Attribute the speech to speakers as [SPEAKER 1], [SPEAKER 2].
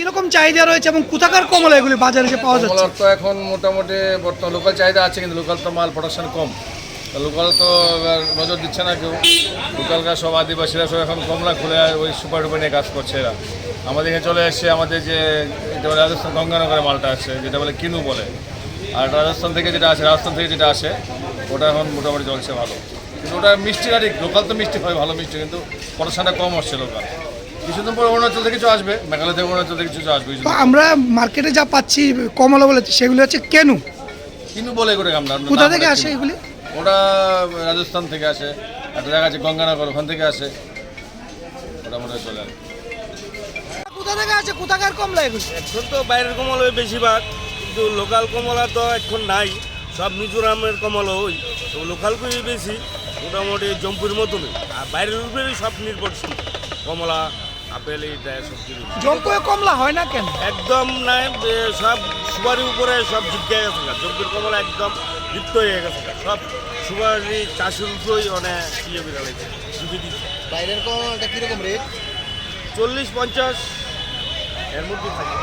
[SPEAKER 1] কীরকম চাহিদা রয়েছে এবং কোথাকার কমলা এগুলি বাজারে এসে পাওয়া যাচ্ছে?
[SPEAKER 2] তো এখন মোটামুটি বর্তমান লোকাল চাহিদা আছে কিন্তু লোকাল তো মাল প্রোডাকশন কম। লোকাল তো এবার নজর দিচ্ছে না কেউ। লোকালকার সব আদিবাসীরা সব এখন কমলা খুলে ওই সুপার টুপার নিয়ে কাজ করছে এরা। আমাদের এখানে চলে এসছে আমাদের যে এটা বলে রাজস্থান গঙ্গানগরের মালটা আছে যেটা বলে কিনু বলে। আর রাজস্থান থেকে যেটা আছে রাজস্থান থেকে যেটা আসে ওটা এখন মোটামুটি চলছে ভালো। কিন্তু ওটা মিষ্টিটা ঠিক লোকাল তো মিষ্টি হয় ভালো মিষ্টি কিন্তু প্রোডাকশনটা কম আসছে লোকাল কিছুদিন পর অরুণাচল থেকে কিছু আসবে মেঘালয় থেকে অরুণাচল থেকে কিছু আসবে।
[SPEAKER 1] আমরা মার্কেটে যা পাচ্ছি কমলা বলে সেগুলি হচ্ছে কেনু।
[SPEAKER 2] কিনু বলে করে আমরা
[SPEAKER 1] কোথা থেকে আসে এগুলি?
[SPEAKER 2] ওটা রাজস্থান থেকে আসে একটা জায়গা আছে গঙ্গানগর ওখান থেকে আসে। ওটা মনে হয় চলে আসে।
[SPEAKER 1] কোথা থেকে আছে কোথাকার কমলা এগুলি?
[SPEAKER 3] এখন তো বাইরের কমল বেশিরভাগ কিন্তু লোকাল কমলা তো এখন নাই। সব মিজোরামের কমল ওই। তো লোকাল কই বেশি মোটামুটি জম্পুর মতনই। আর বাইরের উপরেই সব নির্ভরশীল। কমলা আপেল সব কিছু
[SPEAKER 1] জম্পুয়ে কমলা হয় না কেন?
[SPEAKER 3] একদম নাই সব সুপারির উপরে সব ঝুঁকে গেছে। জম্পুর কমলা একদম লিপ্ত হয়ে গেছে সব সুপারি চাষের উপরেই অনেক ইয়ে বিড়ালে ঝুঁকে দিচ্ছে।
[SPEAKER 4] বাইরের কমলাটা কীরকম রেট
[SPEAKER 3] চল্লিশ পঞ্চাশ এর মধ্যে থাকে।